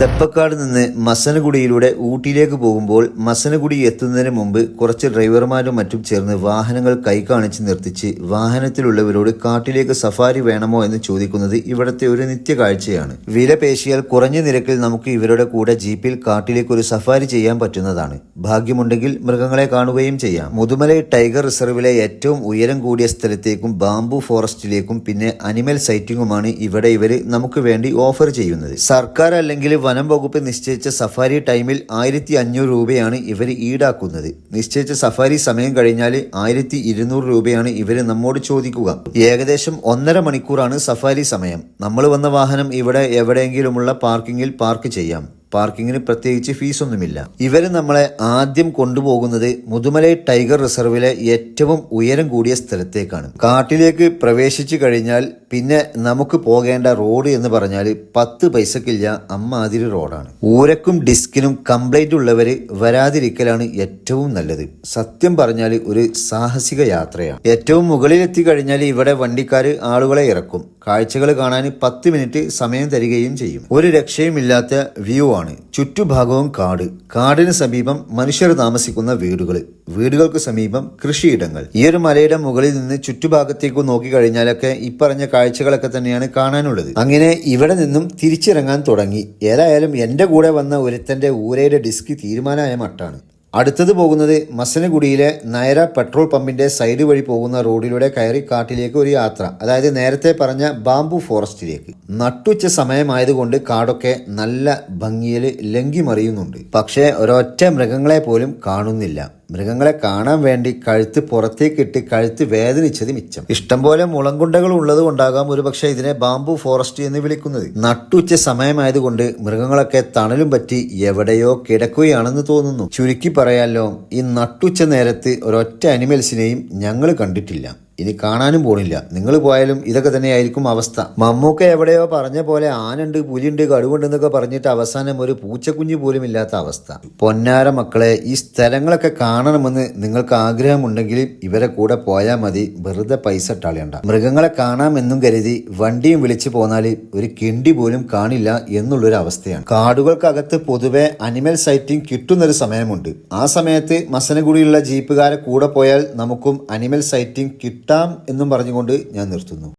തെപ്പക്കാട് നിന്ന് മസനഗുഡിയിലൂടെ ഊട്ടിയിലേക്ക് പോകുമ്പോൾ മസനഗുഡി എത്തുന്നതിന് മുമ്പ് കുറച്ച് ഡ്രൈവർമാരും മറ്റും ചേർന്ന് വാഹനങ്ങൾ കൈകാണിച്ച് നിർത്തിച്ച് വാഹനത്തിലുള്ളവരോട് കാട്ടിലേക്ക് സഫാരി വേണമോ എന്ന് ചോദിക്കുന്നത് ഇവിടത്തെ ഒരു നിത്യകാഴ്ചയാണ് വില പേശിയാൽ കുറഞ്ഞ നിരക്കിൽ നമുക്ക് ഇവരുടെ കൂടെ ജീപ്പിൽ കാട്ടിലേക്ക് ഒരു സഫാരി ചെയ്യാൻ പറ്റുന്നതാണ്. ഭാഗ്യമുണ്ടെങ്കിൽ മൃഗങ്ങളെ കാണുകയും ചെയ്യാം. മുതുമല ടൈഗർ റിസർവിലെ ഏറ്റവും ഉയരം കൂടിയ സ്ഥലത്തേക്കും ബാംബു ഫോറസ്റ്റിലേക്കും പിന്നെ അനിമൽ സൈറ്റിങ്ങുമാണ് ഇവിടെ ഇവർ നമുക്ക് വേണ്ടി ഓഫർ ചെയ്യുന്നത്. സർക്കാർ അല്ലെങ്കിൽ വനം വകുപ്പ് നിശ്ചയിച്ച സഫാരി ടൈമിൽ ആയിരത്തി അഞ്ഞൂറ് രൂപയാണ് ഇവർ ഈടാക്കുന്നത്. നിശ്ചയിച്ച സഫാരി സമയം കഴിഞ്ഞാൽ ആയിരത്തി ഇരുന്നൂറ് രൂപയാണ് ഇവർ നമ്മോട് ചോദിക്കുക. ഏകദേശം ഒന്നര മണിക്കൂറാണ് സഫാരി സമയം. നമ്മൾ വന്ന വാഹനം ഇവിടെ എവിടെയെങ്കിലുമുള്ള പാർക്കിങ്ങിൽ പാർക്ക് ചെയ്യാം. പാർക്കിങ്ങിന് പ്രത്യേകിച്ച് ഫീസൊന്നുമില്ല. ഇവർ നമ്മളെ ആദ്യം കൊണ്ടുപോകുന്നത് മുതുമലൈ ടൈഗർ റിസർവിലെ ഏറ്റവും ഉയരം കൂടിയ സ്ഥലത്തേക്കാണ്. കാട്ടിലേക്ക് പ്രവേശിച്ചു കഴിഞ്ഞാൽ പിന്നെ നമുക്ക് പോകേണ്ട റോഡ് എന്ന് പറഞ്ഞാൽ പത്ത് പൈസക്കില്ല അമ്മാതിരി റോഡാണ്. ഊരക്കും ഡിസ്കിനും കംപ്ലൈന്റ് ഉള്ളവർ വരാതിരിക്കലാണ് ഏറ്റവും നല്ലത്. സത്യം പറഞ്ഞാൽ ഒരു സാഹസിക യാത്രയാണ്. ഏറ്റവും മുകളിലെത്തി കഴിഞ്ഞാൽ ഇവിടെ വണ്ടിക്കാർ ആളുകളെ ഇറക്കും. കാഴ്ചകൾ കാണാൻ പത്ത് മിനിറ്റ് സമയം തരികയും ചെയ്യും. ഒരു രക്ഷയുമില്ലാത്ത വ്യൂ ആണ്. ചുറ്റുഭാഗവും കാട്. കാടിന് സമീപം മനുഷ്യർ താമസിക്കുന്ന വീടുകൾ വീടുകൾക്ക് സമീപം കൃഷിയിടങ്ങൾ. ഈ ഒരു മലയുടെ മുകളിൽ നിന്ന് ചുറ്റുഭാഗത്തേക്ക് നോക്കിക്കഴിഞ്ഞാലൊക്കെ ഇപ്പറഞ്ഞ കാഴ്ചകളൊക്കെ തന്നെയാണ് കാണാനുള്ളത്. അങ്ങനെ ഇവിടെ നിന്നും തിരിച്ചിറങ്ങാൻ തുടങ്ങി. ഏതായാലും എന്റെ കൂടെ വന്ന ഒരുത്തന്റെ ഊരയുടെ ഡിസ്ക് തീരുമാനമായ മട്ടാണ്. അടുത്തത് പോകുന്നത് മസനഗുഡിയിലെ നയര പെട്രോൾ പമ്പിന്റെ സൈഡ് വഴി പോകുന്ന റോഡിലൂടെ കയറി കാട്ടിലേക്ക് ഒരു യാത്ര. അതായത് നേരത്തെ പറഞ്ഞ ബാംബു ഫോറസ്റ്റിലേക്ക്. നട്ടുച്ച സമയമായതുകൊണ്ട് കാടൊക്കെ നല്ല ഭംഗിയിൽ ലങ്കിമറിയുന്നുണ്ട് പക്ഷേ ഒരൊറ്റ മൃഗങ്ങളെ പോലും കാണുന്നില്ല. മൃഗങ്ങളെ കാണാൻ വേണ്ടി കഴുത്ത് പുറത്തേക്കിട്ട് കഴുത്ത് വേദനിച്ചത് മിച്ചം. ഇഷ്ടംപോലെ മുളങ്കുണ്ടകൾ ഉള്ളത് കൊണ്ടാകാം ഒരുപക്ഷെ ഇതിനെ ബാംബു ഫോറസ്റ്റ് എന്ന് വിളിക്കുന്നത്. നട്ടുച്ച സമയമായതുകൊണ്ട് മൃഗങ്ങളൊക്കെ തണലും പറ്റി എവിടെയോ കിടക്കുകയാണെന്ന് തോന്നുന്നു. ചുരുക്കി പറയാലോ ഈ നട്ടുച്ച നേരത്ത് ഒരൊറ്റ അനിമൽസിനെയും ഞങ്ങൾ കണ്ടിട്ടില്ല. ഇനി കാണാനും പോണില്ല. നിങ്ങൾ പോയാലും ഇതൊക്കെ തന്നെയായിരിക്കും അവസ്ഥ. മമ്മൂക്ക എവിടെയോ പറഞ്ഞ പോലെ ആനുണ്ട് പുലിയുണ്ട് കടുവുണ്ട് എന്നൊക്കെ പറഞ്ഞിട്ട് അവസാനം ഒരു പൂച്ചക്കുഞ്ഞ് പോലും ഇല്ലാത്ത അവസ്ഥ. പൊന്നാര മക്കളെ ഈ സ്ഥലങ്ങളൊക്കെ കാണണമെന്ന് നിങ്ങൾക്ക് ആഗ്രഹമുണ്ടെങ്കിൽ ഇവരെ കൂടെ പോയാൽ മതി. വെറുതെ പൈസ ഇട്ടാളേണ്ട മൃഗങ്ങളെ കാണാമെന്നും കരുതി വണ്ടിയും വിളിച്ചു പോന്നാൽ ഒരു കിണ്ടി പോലും കാണില്ല എന്നുള്ളൊരു അവസ്ഥയാണ്. കാടുകൾക്കകത്ത് പൊതുവെ അനിമൽ സൈറ്റിംഗ് കിട്ടുന്നൊരു സമയമുണ്ട്. ആ സമയത്ത് മസനഗുഡിയുള്ള ജീപ്പുകാരെ കൂടെ പോയാൽ നമുക്കും അനിമൽ സൈറ്റിംഗ് കിട്ടാം എന്നും പറഞ്ഞുകൊണ്ട് ഞാൻ നിർത്തുന്നു.